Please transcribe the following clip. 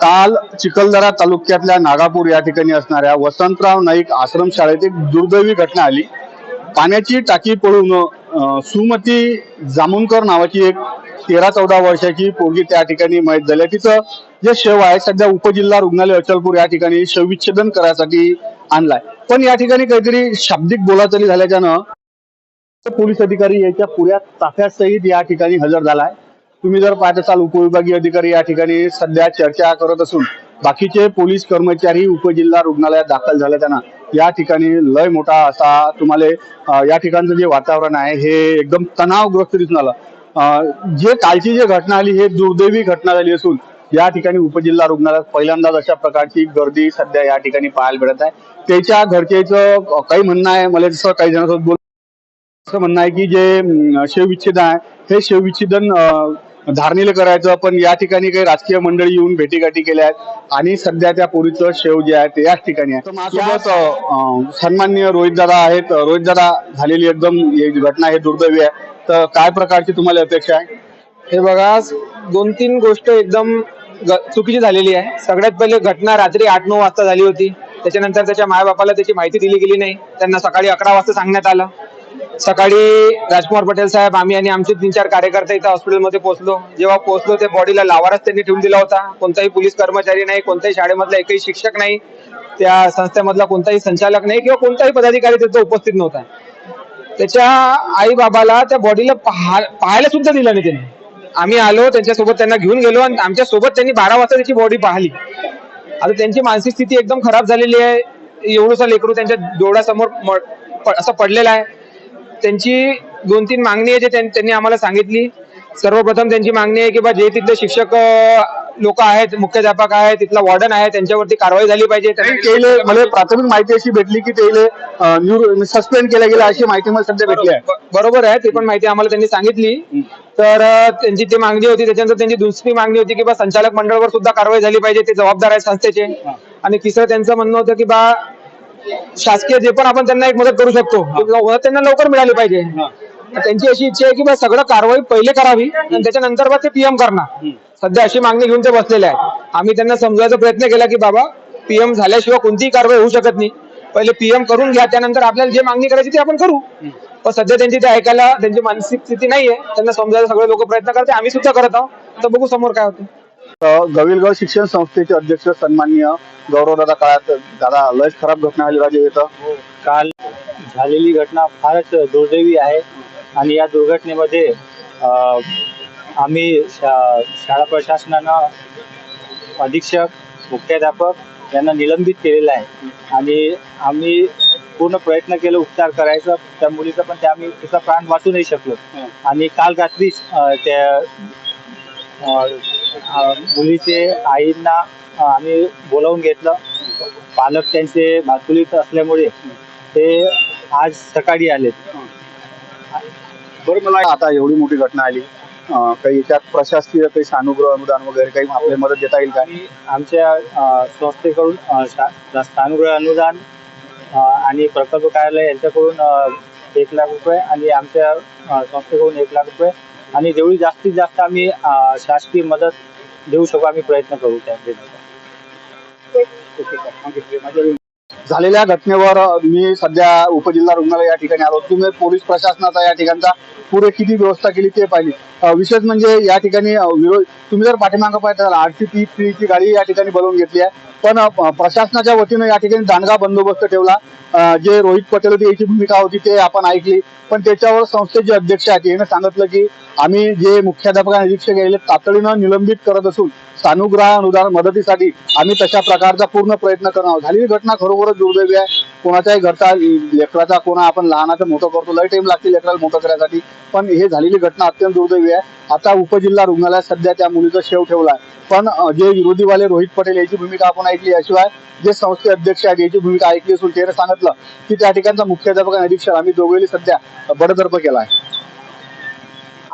काल चिखलदरा तालुक्यातल्या नागापूर या ठिकाणी असणाऱ्या वसंतराव नाईक आश्रम शाळेत एक दुर्दैवी घटना आली. पाण्याची टाकी पडून सुमती जामुनकर नावाची एक तेरा चौदा वर्षाची पोरगी त्या ठिकाणी माहीत झाली. तिचं जे शव आहे सध्या उपजिल्हा रुग्णालय अचलपूर या ठिकाणी शवविच्छेदन करायसाठी आणलाय. पण या ठिकाणी काहीतरी शाब्दिक बोलाचाली झाल्याच्यानं पोलीस अधिकारी याच्या पुऱ्या ताफ्यासहित या ठिकाणी हजर झालाय. तुम्ही जर पाहत असाल उपविभागीय अधिकारी या ठिकाणी सध्या चर्चा करत असून बाकीचे पोलीस कर्मचारी उपजिल्हा रुग्णालयात दाखल झाले त्यांना या ठिकाणी लय मोठा असा तुम्हाला या ठिकाणचं जे वातावरण आहे हे एकदम तणावग्रस्त दिसून आलं. अं, जे कालची जी घटना आली हे दुर्दैवी घटना झाली असून या ठिकाणी उपजिल्हा रुग्णालयात पहिल्यांदाच अशा प्रकारची गर्दी सध्या या ठिकाणी पाहायला मिळत आहे. त्याच्या घरच्याचं काही म्हणणं आहे मला जसं काही जणांसोबत बोल असं म्हणणं आहे की जे शवविच्छेदन आहे हे शवविच्छेदन धारणीला करायचं. पण या ठिकाणी काही राजकीय मंडळी येऊन भेटीगाठी केल्या आहेत. आणि सध्या त्या पोरीचं शेव जे आहे ते याच ठिकाणी आहे. माझ्यासोबत अं, सन्माननीय रोहित दादा आहेत. रोहित दादा झालेली एकदम घटना हे दुर्दैवी आहे. तर काय प्रकारची तुम्हाला अपेक्षा आहे? हे बघा दोन तीन गोष्ट एकदम चुकीची झालेली आहे. सगळ्यात पहिले घटना रात्री आठ नऊ वाजता झाली होती. त्याच्यानंतर त्याच्या मायबापाला त्याची माहिती दिली गेली नाही. त्यांना सकाळी अकरा वाजता सांगण्यात आलं. सकाळी राजकुमार पटेल साहेब आम्ही आणि आमचे तीन चार कार्यकर्ते इथं हॉस्पिटलमध्ये पोहोचलो. जेव्हा पोहोचलो ते बॉडीला लावारच त्यांनी ठेवून दिला होता. कोणताही पोलीस कर्मचारी नाही कोणत्याही शाळेमधला एकही शिक्षक नाही त्या संस्थेमधला कोणताही संचालक नाही किंवा कोणताही पदाधिकारी तिथं उपस्थित नव्हता. त्याच्या आई बाबाला त्या बॉडीला पाहायला सुद्धा दिलं नाही त्यांनी. आम्ही आलो त्यांच्यासोबत त्यांना घेऊन गेलो आणि आमच्यासोबत त्यांनी बारा वाजता त्याची बॉडी पाहिली. आता त्यांची मानसिक स्थिती एकदम खराब झालेली आहे. एवढंसा लेकरू त्यांच्या डोळ्यासमोर म- असं पडलेला आहे. त्यांची दोन तीन मागणी आहे जे त्यां- त्यांनी आम्हाला सांगितली. सर्वप्रथम त्यांची मागणी आहे की बा जे तिथले शिक्षक लोक आहेत मुख्याध्यापक आहेत तिथला वॉर्डन आहे त्यांच्यावरती कारवाई झाली पाहिजे. केले मला प्राथमिक माहिती अशी भेटली की ते सस्पेंड केल्या गेल्या अशी माहिती मला सध्या भेटली आहे. बरोबर आहे ती पण माहिती आम्हाला त्यांनी सांगितली. तर त्यांची ती मागणी होती त्याच्यानंतर त्यांची दुसरी मागणी होती की बा संचालक मंडळावर सुद्धा कारवाई झाली पाहिजे ते जबाबदार आहे संस्थेचे. आणि तिसरं त्यांचं म्हणणं होतं की बा शासकीय जे पण आपण त्यांना एक मदत करू शकतो मदत त्यांना लवकर मिळाली पाहिजे. त्यांची अशी इच्छा आहे की बा सगळं कारवाई पहिले करावी आणि त्याच्यानंतर बा ते पीएम करणार. सध्या अशी मागणी घेऊन ते बसलेले आहेत. आम्ही त्यांना समजवायचा प्रयत्न केला की बाबा पीएम झाल्याशिवाय कोणतीही कारवाई होऊ शकत नाही. पहिले पीएम करून घ्या त्यानंतर आपल्याला जे मागणी करायची ती आपण करू. पण सध्या त्यांची ते ऐकायला त्यांची मानसिक स्थिती नाहीये. त्यांना समजायला सगळे लोक प्रयत्न करते. आम्ही सुद्धा करत आहोत. तर बघू समोर काय होते. गविलगाव शिक्षण संस्थेचे अध्यक्ष सन्माननीय गौरवदादा काळात दादा लयच खराब घटना आली राजे इथं. काल झालेली घटना फारच दुर्दैवी आहे. आणि या दुर्घटनेमध्ये अ, आम्ही शा शाळा प्रशासनानं अधीक्षक मुख्याध्यापक यांना निलंबित केलेलं आहे. आणि आम्ही पूर्ण प्रयत्न केला उपचार करायचा. त्या मुलीचा पण त्या आम्ही तिचा प्राण वाचू नाही शकलो. आणि काल रात्री अ, त्या अ, मुलीचे आईंना आम्ही बोलावून घेतलं. पालक त्यांचे भातुलीत असल्यामुळे ते आज सकाळी आलेत. बरं मला आता एवढी मोठी घटना आली. अं, काही त्यात प्रशासकीय काही सानुग्रह अनुदान वगैरे काही आपल्याला मदत देता येईल काय आणि आमच्या अ, संस्थेकडून अ, स्थानुग्रह अनुदान अ, आणि प्रकल्प कार्यालय यांच्याकडून अ, एक लाख रुपये आणि आमच्या अ, संस्थेकडून एक लाख रुपये आणि जेवढी जास्तीत जास्त आम्ही शासकीय मदत देऊ शकू आम्ही प्रयत्न करू त्या झालेल्या घटनेवर मी सध्या उपजिल्हा रुग्णालय या ठिकाणी आलो. तुम्ही पोलीस प्रशासनाचा या ठिकाणचा पुढे किती व्यवस्था केली ते पाहिली. विशेष म्हणजे या ठिकाणी विरोध तुम्ही जर पाठीमागं पाहिजे आरसीपी ची गाडी या ठिकाणी बनवून घेतली आहे. पण प्रशासनाच्या वतीनं या ठिकाणी दांडगा बंदोबस्त ठेवला. जे रोहित पटेल होते याची भूमिका होती ते आपण ऐकली. पण त्याच्यावर संस्थेचे अध्यक्ष आहेत. याने सांगितलं की आम्ही जे मुख्याध्यापक निरीक्षक गेले तातडीनं निलंबित करत असून सानुग्रह अनुदान मदतीसाठी आम्ही तशा प्रकारचा पूर्ण प्रयत्न करणार आहोत. झालेली घटना खरोखरच दुर्दैवी आहे. कोणाच्याही घरचा लेकराचा कोणा आपण लहानाचं मोठं करतो लय टाइम लागते लेकराला मोठं करायसाठी. पण हे झालेली घटना अत्यंत दुर्दैवी आहे. आता उपजिल्हा रुग्णालयात सध्या त्या मुलीचा शेव ठेवला आहे. पण जे विरोधीवाले रोहित पटेल याची भूमिका आपण ऐकली याशिवाय जे संस्थे अध्यक्ष आहेत याची भूमिका ऐकली असून त्याने सांगितलं की त्या ठिकाणचा मुख्याध्यापक आणि अधीक्षक आम्ही दोघेही सध्या बडतर्फ केला आहे.